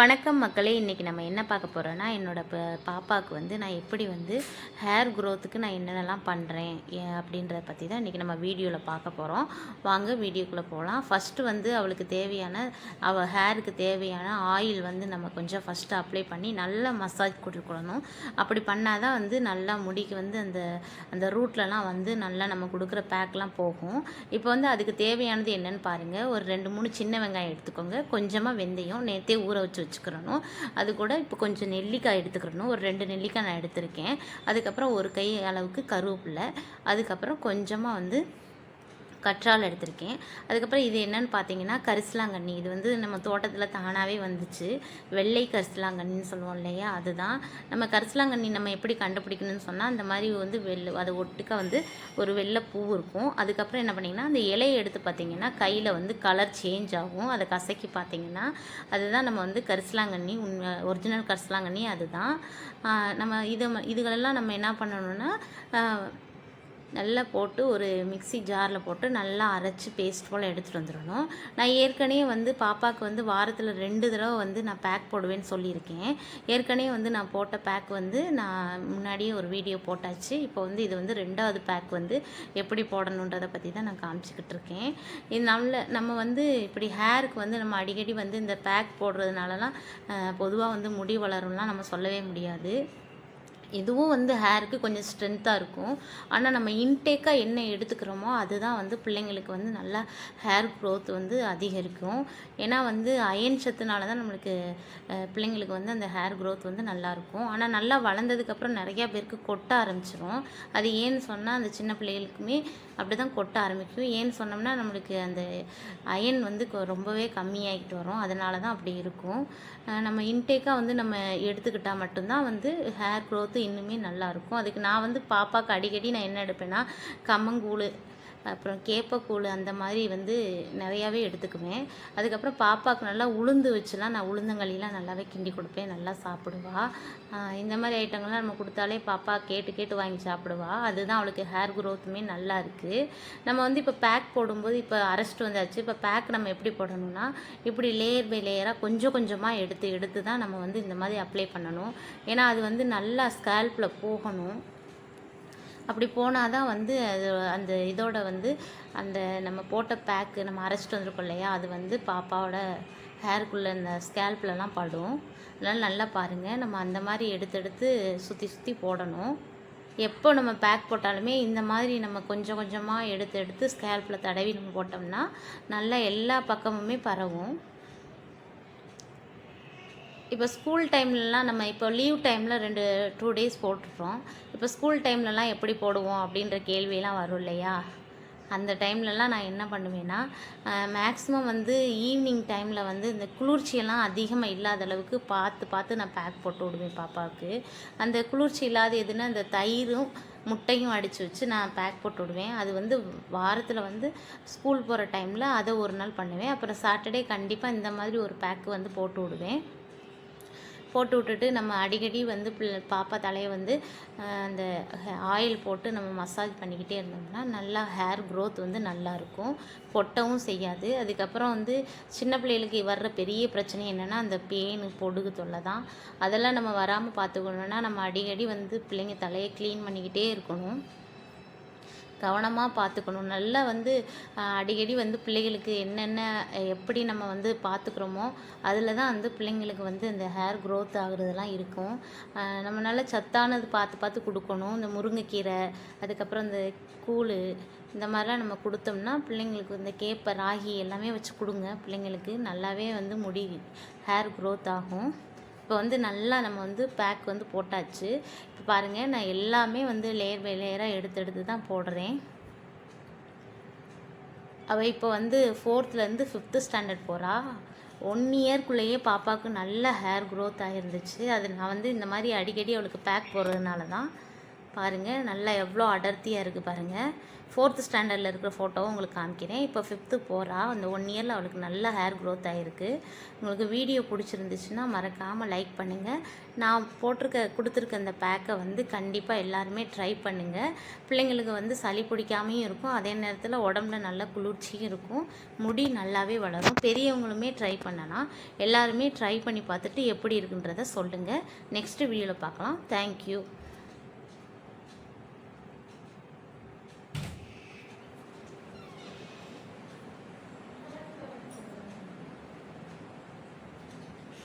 வணக்கம் மக்களே. இன்றைக்கி நம்ம என்ன பார்க்க போகிறோன்னா என்னோடய ப பாப்பாவுக்கு வந்து நான் எப்படி வந்து ஹேர் க்ரோத்துக்கு நான் என்னென்னலாம் பண்ணுறேன் அப்படின்றத பற்றி தான் இன்றைக்கி நம்ம வீடியோவில் பார்க்க போகிறோம் வாங்க வீடியோக்குள்ளே போகலாம் ஃபஸ்ட்டு வந்து அவளுக்கு தேவையான அவள் ஹேருக்கு தேவையான ஆயில் வந்து நம்ம கொஞ்சம் ஃபஸ்ட்டு அப்ளை பண்ணி நல்லா மசாஜ் கொடுக்கணும். அப்படி பண்ணால் தான் வந்து நல்லா முடிக்கு வந்து அந்த அந்த ரூட்லலாம் வந்து நல்லா நம்ம கொடுக்குற பேக்லாம் போகும். இப்போ வந்து அதுக்கு தேவையானது என்னன்னு பாருங்கள் ஒரு ரெண்டு மூணு சின்ன வெங்காயம் எடுத்துக்கோங்க. கொஞ்சமாக வெந்தயம் நேற்றே ஊற வச்சு வச்சுக்கிறணும். அது கூட இப்போ கொஞ்சம் நெல்லிக்காய் எடுத்துக்கிறணும். ஒரு ரெண்டு நெல்லிக்காய் நான் எடுத்திருக்கேன். அதுக்கப்புறம் ஒரு கை அளவுக்கு கருவேப்பில்லை அதுக்கப்புறம் கொஞ்சமாக வந்து கற்றாழை எடுத்திருக்கேன். அதுக்கப்புறம் இது என்னன்னு பார்த்தீங்கன்னா கரிசலாங்கண்ணி. இது வந்து நம்ம தோட்டத்தில் தானாகவே வந்துச்சு. வெள்ளை கரிசலாங்கண்ணின்னு சொல்லுவோம் இல்லையா? அதுதான். நம்ம கரிசலாங்கண்ணி நம்ம எப்படி கண்டுபிடிக்கணும்னு சொன்னால் அந்த மாதிரி வந்து வெள்ளை அது ஒட்டுக்க வந்து ஒரு வெள்ளை பூ இருக்கும். அதுக்கப்புறம் என்ன பண்ணிங்கன்னா அந்த இலையை எடுத்து பார்த்தீங்கன்னா கையில் வந்து கலர் சேஞ்ச் ஆகும். அதை கசக்கி பார்த்தீங்கன்னா அதுதான் நம்ம வந்து கரிசலாங்கண்ணி உண்மை ஒரிஜினல் கரிசலாங்கண்ணி அதுதான். நம்ம இது இதுகளெல்லாம் நம்ம என்ன பண்ணணும்னா நல்லா போட்டு ஒரு மிக்ஸி ஜாரில் போட்டு நல்லா அரைச்சி பேஸ்ட் போல் எடுத்துகிட்டு வந்துடணும். நான் ஏற்கனவே வந்து பாப்பாவுக்கு வந்து வாரத்தில் ரெண்டு தடவை வந்து நான் பேக் போடுவேன்னு சொல்லியிருக்கேன். ஏற்கனவே வந்து நான் போட்ட பேக் வந்து நான் முன்னாடியே ஒரு வீடியோ போட்டாச்சு. இப்போ வந்து இது வந்து ரெண்டாவது பேக் வந்து எப்படி போடணுன்றதை பற்றி தான் நான் காமிச்சிக்கிட்டு இருக்கேன். இது நம்மள நம்ம வந்து இப்படி ஹேருக்கு வந்து நம்ம அடிக்கடி வந்து இந்த பேக் போடுறதுனாலலாம் பொதுவாக வந்து முடி வளரும்லாம் நம்ம சொல்லவே முடியாது. இதுவும் வந்து ஹேருக்கு கொஞ்சம் ஸ்ட்ரென்த்தாக இருக்கும். ஆனால் நம்ம இன்டேக்காக என்ன எடுத்துக்கிறோமோ அதுதான் வந்து பிள்ளைங்களுக்கு வந்து நல்லா ஹேர் க்ரோத் வந்து அதிகரிக்கும். ஏன்னா வந்து அயன் சத்துனால தான் நம்மளுக்கு பிள்ளைங்களுக்கு வந்து அந்த ஹேர் க்ரோத் வந்து நல்லாயிருக்கும் ஆனால் நல்லா வளர்ந்ததுக்கப்புறம் நிறையா பேருக்கு கொட்ட ஆரம்பிச்சிரும். அது ஏன்னு சொன்னால் அந்த சின்ன பிள்ளைகளுக்குமே அப்படி தான் கொட்ட ஆரம்பிக்கும். ஏன்னு சொன்னோம்னா நம்மளுக்கு அந்த அயன் வந்து கொ- ரொம்பவே கம்மியாகிட்டு வரும். அதனால தான் அப்படி இருக்கும். நம்ம இன்டேக்காக வந்து நம்ம எடுத்துக்கிட்டால் மட்டும்தான் வந்து ஹேர் க்ரோத்து இன்னுமே நல்லாயிருக்கும் அதுக்கு நான் வந்து பாப்பாவுக்கு அடிக்கடி நான் என்ன எடுப்பேன்னா கம்மங்கூழ். அப்புறம் கேப்பக்கூழ் அந்த மாதிரி வந்து நிறையாவே எடுத்துக்குவேன். அதுக்கப்புறம் பாப்பாவுக்கு நல்லா உளுந்து வச்சுலாம் நான் உளுந்தங்களிலாம் நல்லாவே கிண்டி கொடுப்பேன். நல்லா சாப்பிடுவா. இந்த மாதிரி ஐட்டங்கள்லாம் நம்ம கொடுத்தாலே பாப்பா கேட்டு கேட்டு வாங்கி சாப்பிடுவா. அதுதான் அவளுக்கு ஹேர் க்ரோத்துமே நல்லா இருக்குது நம்ம வந்து இப்போ பேக் போடும்போது இப்போ அரெஸ்ட் வந்தாச்சு. இப்போ பேக் நம்ம எப்படி போடணும்னா இப்படி லேயர் பை லேயராக கொஞ்சம் கொஞ்சமாக எடுத்து எடுத்து தான் நம்ம வந்து இந்த மாதிரி அப்ளை பண்ணணும். ஏன்னா அது வந்து நல்லா ஸ்கேல்பில் போகணும். அப்படி போனால் தான் வந்து அது அந்த இதோட வந்து அந்த நம்ம போட்ட பேக்கு நம்ம அரைச்சிட்டு வந்திருக்கோம் இல்லையா? அது வந்து பாப்பாவோட ஹேருக்குள்ளே இந்த ஸ்கேல்ப்லலாம் படும். அதனால் நல்லா பாருங்கள் நம்ம அந்த மாதிரி எடுத்து எடுத்து சுற்றி சுற்றி போடணும். எப்போ நம்ம பேக் போட்டாலுமே இந்த மாதிரி நம்ம கொஞ்சம் கொஞ்சமாக எடுத்து எடுத்து ஸ்கேல்பில் தடவி நம்ம போட்டோம்னா நல்லா எல்லா பக்கமுமே பரவும். இப்போ ஸ்கூல் டைம்லலாம் நம்ம இப்போ லீவ் டைமில் ரெண்டு டூ டேஸ் போட்டுடுறோம் இப்போ ஸ்கூல் டைம்லலாம் எப்படி போடுவோம் அப்படின்ற கேள்வியெல்லாம் வரும் இல்லையா? அந்த டைம்லலாம் நான் என்ன பண்ணுவேன்னா மேக்ஸிமம் வந்து ஈவினிங் டைமில் வந்து இந்த குளிர்ச்சியெல்லாம் அதிகமாக இல்லாத அளவுக்கு பார்த்து பார்த்து நான் பேக் போட்டு விடுவேன் பாப்பாவுக்கு. அந்த குளிர்ச்சி இல்லாத எதுன்னா இந்த தயிரும் முட்டையும் அடித்து வச்சு நான் பேக் போட்டு விடுவேன். அது வந்து வாரத்தில் வந்து ஸ்கூல் போகிற டைமில் அதை ஒரு நாள் பண்ணுவேன். அப்புறம் சாட்டர்டே கண்டிப்பாக இந்த மாதிரி ஒரு பேக்கு வந்து போட்டு விடுவேன். போட்டு விட்டுட்டு நம்ம அடிக்கடி வந்து பிள்ளை பாப்பா தலையை வந்து அந்த ஆயில் போட்டு நம்ம மசாஜ் பண்ணிக்கிட்டே இருந்தோம்னா நல்லா ஹேர் க்ரோத் வந்து நல்லா இருக்கும். கொட்டவும் செய்யாது. அதுக்கப்புறம் வந்து சின்ன பிள்ளைகளுக்கு வர்ற பெரிய பிரச்சனை என்னென்னா அந்த பேனு பொடுகு தொல்லை தான். அதெல்லாம் நம்ம வராமல் பார்த்துக்கணுன்னா நம்ம அடிக்கடி வந்து பிள்ளைங்க தலையை க்ளீன் பண்ணிக்கிட்டே இருக்கணும். கவனமாக பார்த்துக்கணும் நல்லா வந்து அடிக்கடி வந்து பிள்ளைகளுக்கு என்னென்ன எப்படி நம்ம வந்து பார்த்துக்குறோமோ அதில் தான் வந்து பிள்ளைங்களுக்கு வந்து இந்த ஹேர் க்ரோத் ஆகுறதெல்லாம் இருக்கும். நம்ம நல்லா சத்தானது பார்த்து பார்த்து கொடுக்கணும். இந்த முருங்கைக்கீரை அதுக்கப்புறம் இந்த கூழ் இந்த மாதிரிலாம் நம்ம கொடுத்தோம்னா பிள்ளைங்களுக்கு இந்த கேப்பை ராகி எல்லாமே வச்சு கொடுங்க. பிள்ளைங்களுக்கு நல்லாவே வந்து முடி ஹேர் க்ரோத் ஆகும். இப்போ வந்து நல்லா நம்ம வந்து பேக் வந்து போட்டாச்சு. இப்போ பாருங்கள் நான் எல்லாமே வந்து லேயர் பை லேயராக எடுத்து எடுத்து தான் போடுறேன். அவள் இப்போ வந்து ஃபோர்த்துலேருந்து ஃபிஃப்த்து ஸ்டாண்டர்ட் போகிறா ஒன் இயர்க்குள்ளேயே பாப்பாவுக்கு நல்ல ஹேர் க்ரோத் ஆகிருந்துச்சு அது நான் வந்து இந்த மாதிரி அடிக்கடி அவளுக்கு பேக் போடுறதுனால தான். பாருங்கள் நல்லா எவ்வளோ அடர்த்தியாக இருக்குது பாருங்கள் ஃபோர்த்து ஸ்டாண்டர்டில் இருக்கிற ஃபோட்டோவும் உங்களுக்கு காமிக்கிறேன். இப்போ ஃபிஃப்த்து போகிறா அந்த ஒன் இயரில் அவளுக்கு நல்ல ஹேர் க்ரோத் ஆகிருக்கு உங்களுக்கு வீடியோ பிடிச்சிருந்துச்சுன்னா மறக்காமல் லைக் பண்ணுங்கள் நான் போட்டிருக்க கொடுத்துருக்க அந்த பேக்கை வந்து கண்டிப்பாக எல்லாருமே ட்ரை பண்ணுங்கள் பிள்ளைங்களுக்கு வந்து சளி பிடிக்காமையும் இருக்கும். அதே நேரத்தில் உடம்புல நல்ல குளிர்ச்சியும் இருக்கும். முடி நல்லாவே வளரும். பெரியவங்களுமே ட்ரை பண்ணலாம். எல்லாருமே ட்ரை பண்ணி பார்த்துட்டு எப்படி இருக்குன்றத சொல்லுங்கள் நெக்ஸ்ட்டு வீடியோவில் பார்க்கலாம். தேங்க்யூ